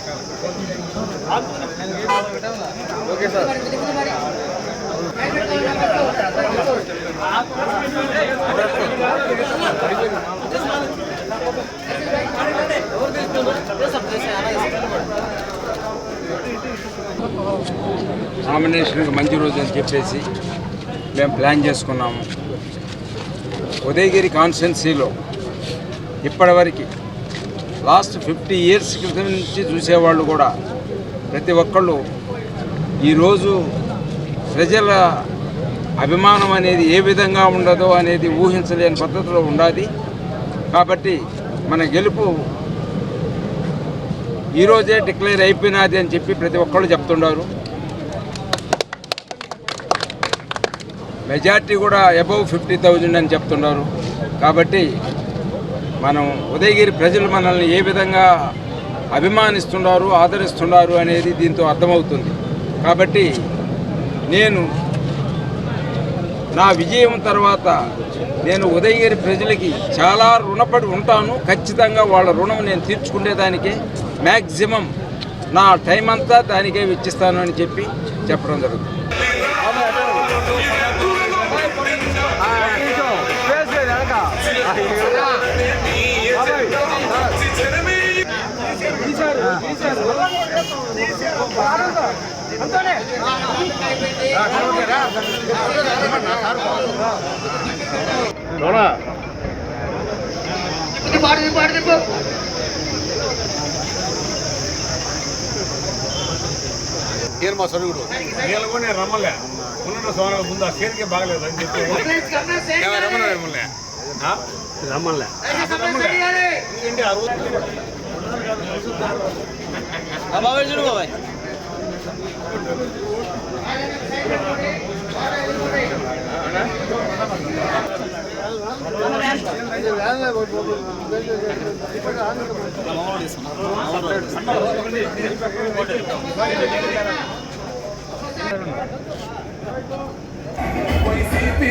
సోదరులందరూ నామినేషన్కి మంచి రోజు అని చెప్పేసి మేము ప్లాన్ చేసుకున్నాము. ఉదయగిరి కాన్స్టిట్యున్సీలో ఇప్పటివరకు లాస్ట్ ఫిఫ్టీ ఇయర్స్ క్రితం నుంచి చూసేవాళ్ళు కూడా ప్రతి ఒక్కళ్ళు ఈరోజు ప్రజల అభిమానం అనేది ఏ విధంగా ఉండదో అనేది ఊహించలేని పద్ధతిలో ఉండాలి. కాబట్టి మన గెలుపు ఈరోజే డిక్లేర్ అయిపోయినది అని చెప్పి ప్రతి ఒక్కళ్ళు చెప్తున్నారు మెజార్టీ కూడా అబౌవ్ ఫిఫ్టీ థౌజండ్ అని చెప్తున్నారు కాబట్టి మనం ఉదయగిరి ప్రజలు మనల్ని ఏ విధంగా అభిమానిస్తున్నారు ఆదరిస్తున్నారు అనేది దీంతో అర్థమవుతుంది కాబట్టి నేను నా విజయం తర్వాత నేను ఉదయగిరి ప్రజలకి చాలా రుణపడి ఉంటాను ఖచ్చితంగా వాళ్ళ రుణం నేను తీర్చుకునేదానికే మ్యాక్సిమం నా టైం అంతా దానికే వెచ్చిస్తాను అని చెప్పి చెప్పడం జరుగుతుంది పాడు దింపు, పాడు దింపు. ಏನು ಮಾ ಸೊರಗುಡು నీళ్ళకొని రమ్మలే ఉన్న సోనాల ముందు ఆ చేతికి బాగలేదు అని చెప్పి కంప్లైంట్స్, కంప్లైంట్స్ చేయండి. ರಮಣ బాబాయ్ చూడు బాబాయ్ పోయి సిపి